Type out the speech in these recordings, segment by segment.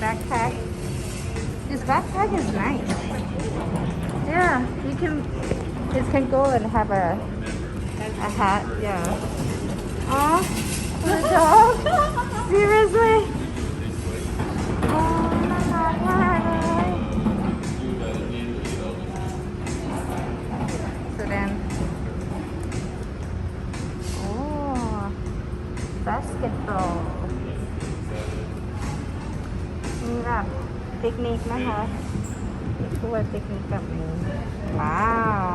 backpack. This backpack is nice. Yeah, you can it can go and have a a hat. Yeah. Oh, good job. Seriously. นิกนะคะมีถ้วยปิกนิกแบบนี้ว้า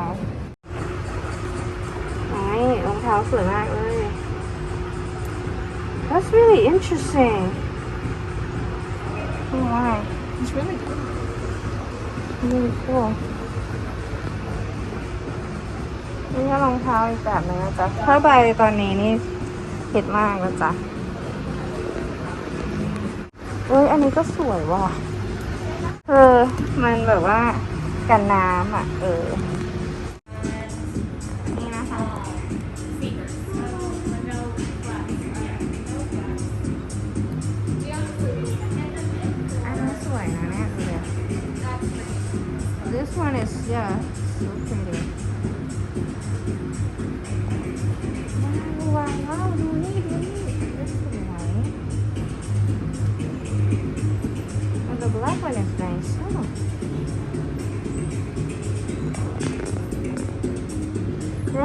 วไอ้รองเท้าสวยมากเลย That's really interesting Oh wow It's really cool. really cool นี่ก็รองเท้าอีกแบบหนึงนะจ๊ะผ้าใบตอนนี้นี่ฮิตมากนะจ๊ะเอ้ย อันนี้ก็สวยว่ะ เออ มันแบบว่ากันน้ำอะ เออ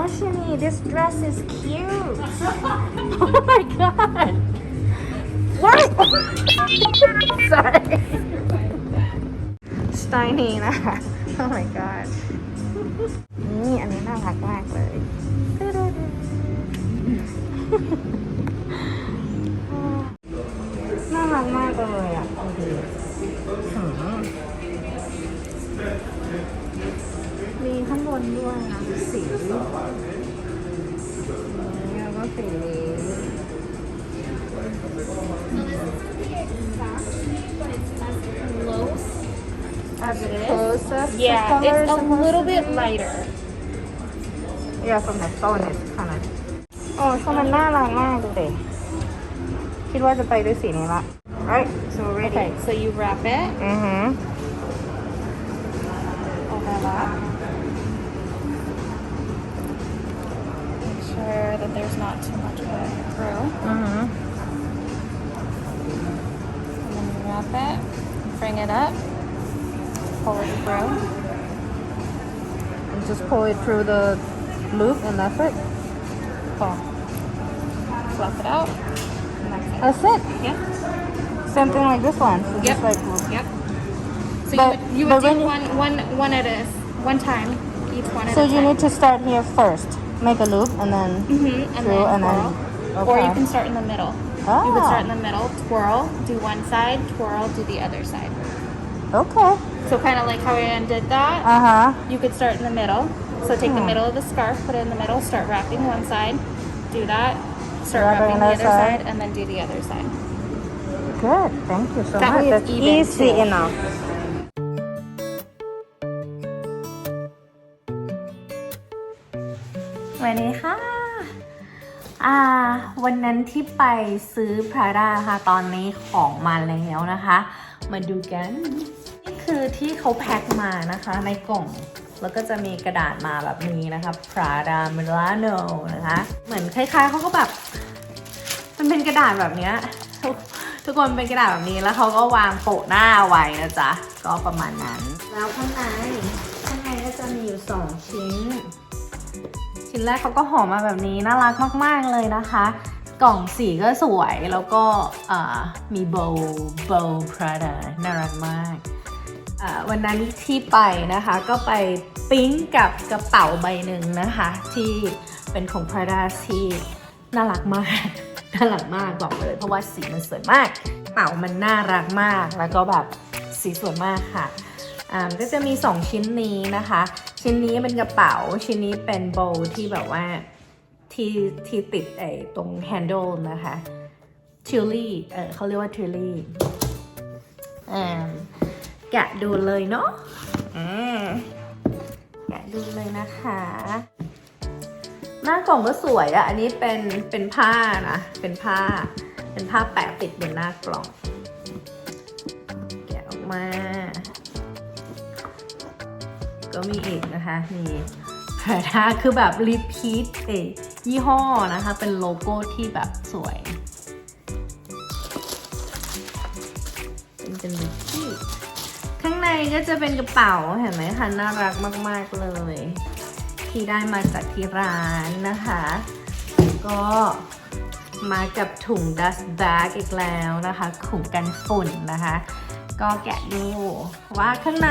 Roshini, this dress is cute. oh my god. What? Sorry. สไตล์นี้นะคะ Oh my god นี่อันนี้น่ารักมากเลย น่ารักมากเลยอ่ะ Yeah, color it's is a supposed little to bit be. lighter. Yeah, from the phone it's kind of โอ้ชมันน่ารักมากดูดิคิดว่าจะไปด้วยสีนี้ละ right so ready Okay, so you wrap it. อือ that there's not too much of a grill. Mm -hmm. And then wrap it, bring it up, pull it through. And just pull it through the loop and that's it? Cool. Fluff it out. That's it. that's it. Yeah. Same thing like this one. So yep. Like, yep. So but, you would, you would do one, one, one at a one time each one. so you time. need to start here first make a loop and then Mm-hmm. And then and then twirl. Or you can start in the middle. You could start in the middle, twirl, do one side, twirl, do the other side. okay So kind of like how Ann did that. uh-huh You could start in the middle. So take the Hmm. middle of the scarf, put it in the middle, start wrapping one side, do that, start Wrapping wrapping the other side. side, and then do the other side. good thank you so That much that's easy enough สวัสดีค่ะ อ่า วันนั้นที่ไปซื้อพราดาค่ะ ตอนนี้ของมาแล้วนะคะ มาดูกัน นี่คือที่เขาแพ็คมานะคะในกล่อง แล้วก็จะมีกระดาษมาแบบนี้นะคะ Prada Milano นะคะ เหมือนคล้ายๆเขาก็แบบ มันเป็นกระดาษแบบเนี้ยทุกทุกคนเป็นกระดาษแบบนี้แล้วเขาก็วางโปะหน้าไว้นะจ๊ะ ก็ประมาณนั้น แล้วข้างในข้างในก็จะมีอยู่สองชิ้น ชิ้นแรกเขาก็ห่อมาแบบนี้น่ารักมาก ๆ เลยนะคะ กล่องสีก็สวยแล้วก็มีโบว์โบว์พราดาน่ารักมากวันนั้นที่ไปนะคะก็ไปปิ๊งกับกระเป๋าใบหนึ่งนะคะ ที่เป็นของ Prada ที่น่ารักมาก น่ารักมากบอกเลยเพราะว่าสีมันสวยมากกระเป๋ามันน่ารักมากแล้วก็แบบสีสวยมากค่ะ อ่าก็จะมี 2 ชิ้นนี้นะคะ ชิ้นนี้เป็นกระเป๋า ชิ้นนี้เป็นโบว์ที่แบบว่าที่ที่ติดไอ้ตรง handle นะคะทิลลี่เออเขาเรียกว่าทิลลี่อ่าแกะดูเลยเนาะอืมแกะดูเลยนะคะ หน้ากล่องก็สวยอะ่ะอันนี้เป็นเป็นผ้านะ เป็นผ้า เป็นผ้าแปะปิดบนหน้ากล่อง แกะออกมา ก็มีอีกนะคะมีแพราด้าคือแบบรีพีทเอยี่ห้อนะคะ เป็นโลโก้ที่แบบสวย เป็นเป็นรีพีทข้างในก็จะเป็นกระเป๋าเห็นไหมคะน่ารักมาก ๆ เลย ที่ได้มาจากที่ร้านนะคะ ก็มากับถุง dust bag อีกแล้วนะคะถุงกันฝุ่นนะคะ ก็แกะดูว่าข้างใน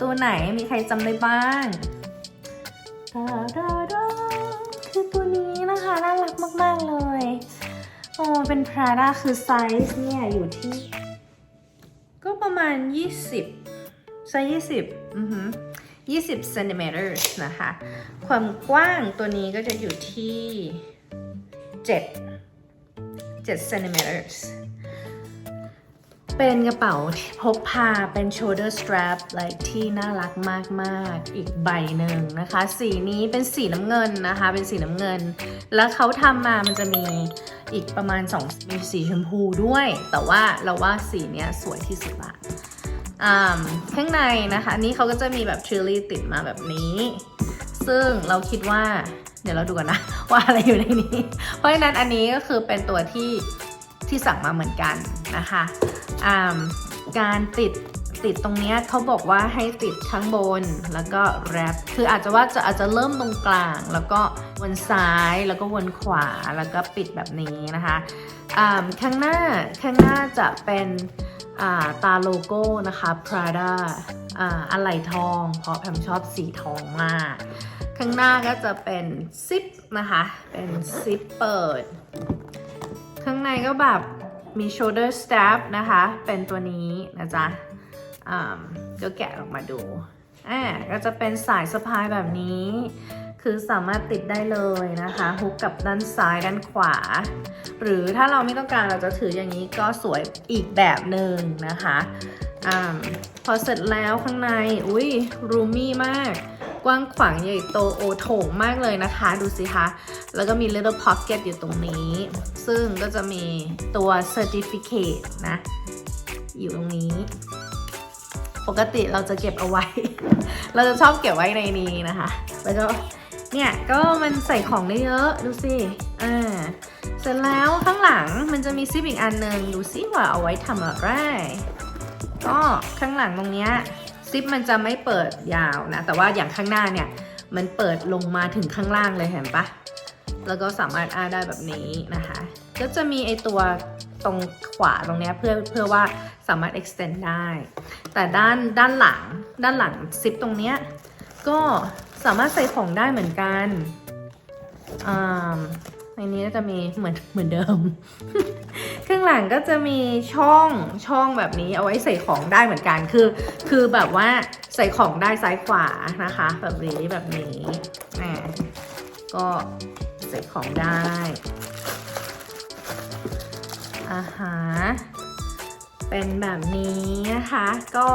ตัวไหนมีใครจำได้บ้างดาดาดาคือตัวนี้นะคะน่ารักมาก ๆ เลย โอ้เป็น Prada คือไซส์เนี่ยอยู่ที่ ก็ประมาณ 20 ไซส์ 20 อือหือ20เซนติเมตรนะคะ ความกว้างตัวนี้ก็จะอยู่ที่ 7 7เซนติ เป็นกระเป๋าที่พกพาเป็น shoulder strap like ที่น่ารักมากๆ อีกใบหนึ่งนะคะ สีนี้เป็นสีน้ำเงินนะคะ เป็นสีน้ำเงิน แล้วเขาทำมามันจะมีอีกประมาณ 2 มีสีชมพูด้วย แต่ว่าเราว่าสีเนี้ยสวยที่สุดละอ่าข้างในนะคะอันนี้เขาก็จะมีแบบทริลลี่ติดมาแบบนี้ ซึ่งเราคิดว่า เดี๋ยวเราดูกันนะ ว่าอะไรอยู่ในนี้ เพราะฉะนั้นอันนี้ก็คือเป็นตัวที่ ที่สั่งมาเหมือนกันนะคะการติดติดตรงนี้เขาบอกว่าให้ติดข้างบนแล้วก็แรปคืออาจจะว่าจะอาจจะเริ่มตรงกลาง แล้วก็วนซ้ายแล้วก็วนขวาแล้วก็ปิดแบบนี้นะคะข้างหน้าข้างหน้าจะเป็นาตาโลโก้นะคะ Prada อ่าอะไหล่ทอง เพราะแพมชอบสีทองมาก ข้างหน้าก็จะเป็นซิปนะคะ เป็นซิปเปิด ในก็แบบมี shoulder strap นะคะ เป็นตัวนี้นะจ๊ะอ่าก็แกะออกมาดูอ่าก็จะเป็นสายสะพายแบบนี้ คือสามารถติดได้เลยนะคะฮุกกับด้านซ้ายด้านขวา หรือถ้าเราไม่ต้องการเราจะถืออย่างนี้ก็สวยอีกแบบหนึ่งนะคะอาพอเสร็จแล้วข้างใน อุ้ยรูมี่มาก กว้างขวางใหญ่โตโอโถงมากเลยนะคะ ดูสิคะ แล้วก็มี little pocket อยู่ตรงนี้ ซึ่งก็จะมีตัว certificate นะ อยู่ตรงนี้ ปกติเราจะเก็บเอาไว้ เราจะชอบเก็บไว้ในนี้นะคะ แล้วก็เนี่ยก็มันใส่ของได้เยอะ ดูสิอ่าเสร็จแล้วข้างหลังมันจะมีซิปอีกอันหนึ่งดูสิว่าเอาไว้ทำอะไร ก็ข้างหลังตรงเนี้ย ซิปมันจะไม่เปิดยาวนะ แต่ว่าอย่างข้างหน้าเนี่ย มันเปิดลงมาถึงข้างล่างเลยเห็นปะแล้วก็สามารถอ้าได้แบบนี้นะคะ ก็จะมีไอตัวตรงขวาตรงเนี้ยเพื่อเพื่อว่าสามารถ extend ได้ แต่ด้านด้านหลังด้านหลังซิปตรงเนี้ยก็สามารถใส่ของได้เหมือนกันอ่า ในนี้ก็จะมีเหมือนเหมือนเดิม ข้างหลังก็จะมีช่องช่องแบบนี้เอาไว้ใส่ของได้เหมือนกันคือ คือแบบว่าใส่ของได้ซ้ายขวานะคะ แบบนี้แบบนี้อ่าก็ใส่ของได้อ่าฮะเป็นแบบนี้นะคะ ก็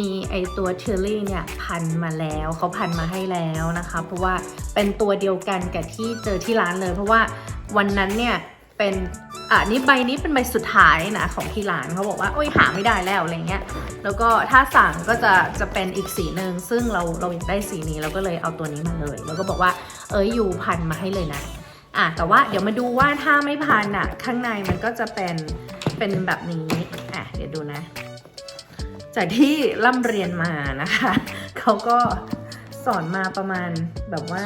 มีไอตัวเทอร์รี่เนี่ยพันมาแล้วเขาพันมาให้แล้วนะคะ เพราะว่า เป็นตัวเดียวกันกับที่เจอที่ร้านเลย เพราะว่าวันนั้นเนี่ยเป็นอ่านี่ใบนี้เป็นใบสุดท้ายนะของที่ร้านเขาบอกว่าโอ้ยหาไม่ได้แล้วอะไรเงี้ยแล้วก็ถ้าสั่งก็จะจะเป็นอีกสีหนึ่งซึ่งเราเราอยากได้สีนี้เราก็เลยเอาตัวนี้มาเลย แล้วก็บอกว่าเอ้ยอยู่พันมาให้เลยนะอะแต่ว่าเดี๋ยวมาดูว่าถ้าไม่พันอะข้างในมันก็จะเป็นเป็นแบบนี้อะเดี๋ยวดูนะ จากที่ร่ำเรียนมานะคะเขาก็ สอนมาประมาณแบบว่า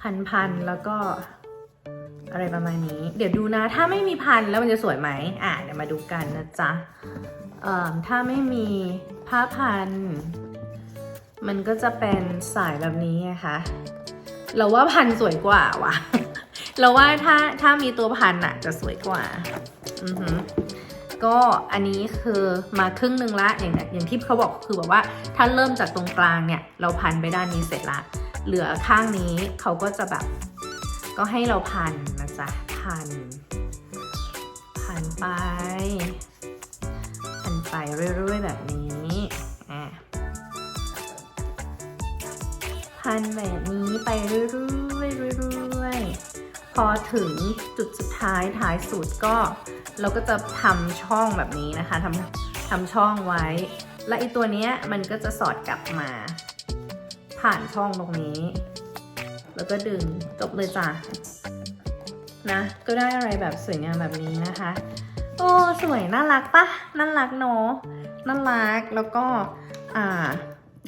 พันพันๆแล้วก็ อะไรประมาณนี้ เดี๋ยวดูนะ ถ้าไม่มีพันแล้วมันจะสวยไหมอะเดี๋ยวมาดูกันนะจ๊ะเอ่อถ้าไม่มีผ้าพัน มันก็จะเป็นสายแบบนี้ไงคะเราว่าพันสวยกว่าว่ะเราว่าถ้าถ้ามีตัวพันอะจะสวยกว่า อือหือ ก็อันนี้คือมาครึ่งหนึ่งละอย่างอย่างที่เขาบอกคือแบบว่าถ้าเริ่มจากตรงกลางเนี่ย เราพันไปด้านนี้เสร็จละเหลือข้างนี้เขาก็จะแบบ ก็ให้เราพันนะจ๊ะพันพันไปพันไปเรื่อยๆแบบนี้พันแบบนี้ไปเรื่อยๆเรื่อยๆพอถึงจุดสุดท้ายท้ายสุดก็ เราก็จะทำช่องแบบนี้นะคะทำทำช่องไว้ และไอตัวเนี้ยมันก็จะสอดกลับมา ผ่านช่องตรงนี้ แล้วก็ดึงจบเลยจ้ะนะก็ได้อะไรแบบสวยงามแบบนี้นะคะ โอ้สวยน่ารักปะน่ารักเนาะน่ารักแล้วก็อ่า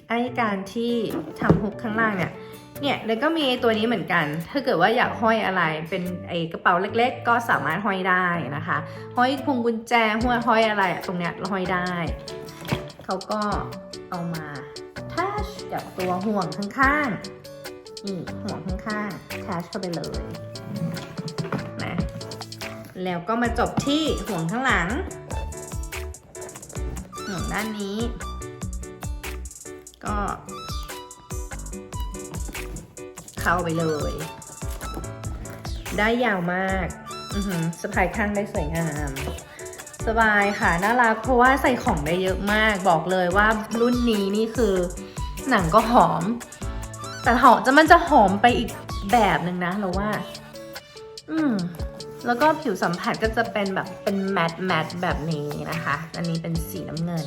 ไอการที่ทำฮุกข้างล่างเนี่ย เนี่ยแล้วก็มีไอ้ตัวนี้เหมือนกัน ถ้าเกิดว่าอยากห้อยอะไรเป็นไอ้กระเป๋าเล็ก ๆ ก็สามารถห้อยได้นะคะ ห้อยพวงกุญแจห้อยห้อยอะไรอะตรงเนี้ยเราห้อยได้เขาก็เอามาทัชกับตัวห่วงข้างๆนี่ห่วงข้างๆทัชเข้าไปเลยนะแล้วก็มาจบที่ห่วงข้างหลังห่วงด้านนี้ ก็ เข้าไปเลย ได้ยาวมากอือหือสะพายข้างได้สวยงาม สบายค่ะ น่ารัก เพราะว่าใส่ของได้เยอะมาก บอกเลยว่ารุ่นนี้นี่คือหนังก็หอม แต่หอมจะมันจะหอมไปอีกแบบหนึ่งนะเราว่า อืมแล้วก็ผิวสัมผัสก็จะเป็นแบบเป็นแมตต์แมตต์แบบนี้นะคะ อันนี้เป็นสีน้ำเงิน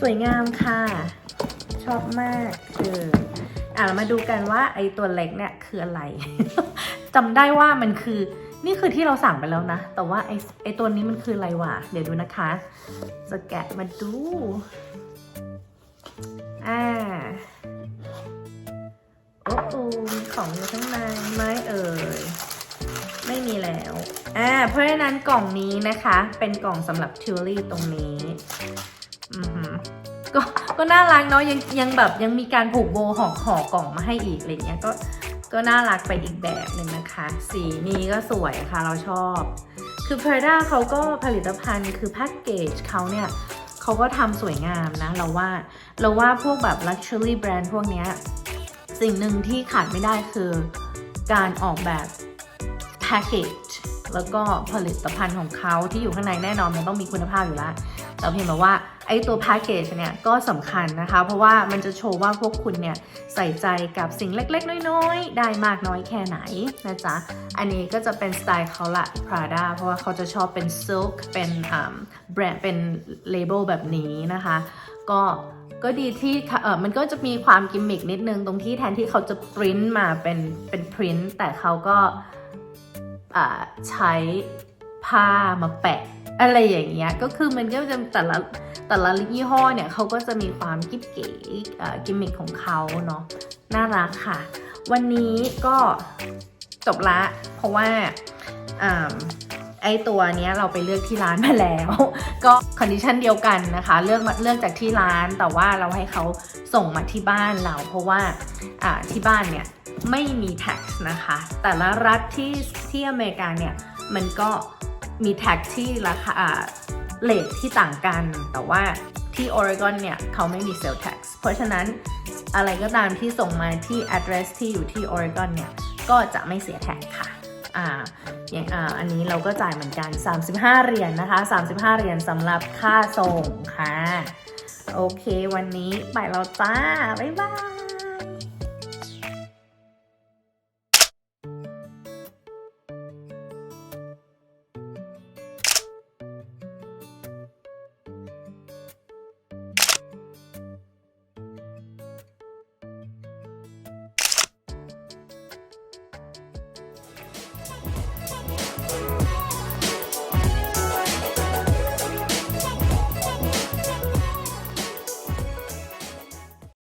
สวยงามค่ะ ชอบมากคือ อะมาดูกันว่าไอ้ตัวเล็กเนี่ยคืออะไรจำได้ว่ามันคือนี่คือที่เราสั่งไปแล้วนะ แต่ว่าไอ้ไอ้ตัวนี้มันคืออะไรวะ เดี๋ยวดูนะคะ จะแกะมาดู อ่า โอ้โหของอยู่ข้างในไหมเอ่ย ไม่มีแล้ว อ่า เพราะฉะนั้นกล่องนี้นะคะ เป็นกล่องสำหรับทิวลี่ตรงนี้ อือหือ ก็ก็น่ารักเนาะยังยังแบบยังมีการผูกโบห่อห่อกล่องมาให้อีกอะไรเงี้ยก็ก็น่ารักไปอีกแบบหนึ่งนะคะ สีนี้ก็สวยค่ะเราชอบ คือ Prada เขาก็ผลิตภัณฑ์คือแพ็กเกจเขาเนี่ยเขาก็ทำสวยงามนะ เราว่าเราว่าพวกแบบ Luxury Brand พวกเนี้ยสิ่งหนึ่งที่ขาดไม่ได้คือการออกแบบแพ็กเกจแล้วก็ผลิตภัณฑ์ของเขาที่อยู่ข้างในแน่นอนมันต้องมีคุณภาพอยู่แล้วแต่เพียงแต่ว่า ไอตัวแพ็กเกจเนี่ยก็สำคัญนะคะ เพราะว่ามันจะโชว์ว่าพวกคุณเนี่ยใส่ใจกับสิ่งเล็กๆ น้อยๆ ได้มากน้อยแค่ไหนนะจ๊ะ อันนี้ก็จะเป็นสไตล์เขาละ Prada เพราะว่าเขาจะชอบเป็น silk เป็นแบรนด์เป็นเลเบลแบบนี้นะคะ ก็ก็ดีที่เออมันก็จะมีความกิมมิกนิดนึงตรงที่แทนที่เขาจะปริ้นมาเป็นเป็นพริ้นแต่เขาก็ใช้ ผ้ามาแปะ อะไรอย่างเงี้ยก็คือมันก็จะแต่ละแต่ละยี่ห้อเนี่ยเขาก็จะมีความกิ๊บเก๋เกิมมิคของเขาเนาะน่ารักค่ะ วันนี้ก็จบละ เพราะว่าอ่าไอตัวเนี้ยเราไปเลือกที่ร้านมาแล้ว ก็คอนดิชันเดียวกันนะคะ เลือกมาเลือกจากที่ร้านแต่ว่าเราให้เขาส่งมาที่บ้านเรา เพราะว่าอ่าที่บ้านเนี่ยไม่มี tax นะคะ แต่ละรัฐที่ที่อเมริกาเนี่ยมันก็ มีแท็กที่ราคาเลทที่ต่างกัน แต่ว่าที่ออริกอนเนี่ย เขาไม่มีเซล l tax เพราะฉะนั้นอะไรก็ตามที่ส่งมาที่ address ที่อยู่ที่ออริกอนเนี่ย ก็จะไม่เสียแท็กค่ะอ่าอย่างอ่าอันนี้เราก็จ่ายเหมือนกัน 35 เหรียญนนะคะ 35 เหรียญสำหรับค่าส่งค่ะ โอเค วันนี้ไปแล้วจ้า บ๊ายบาย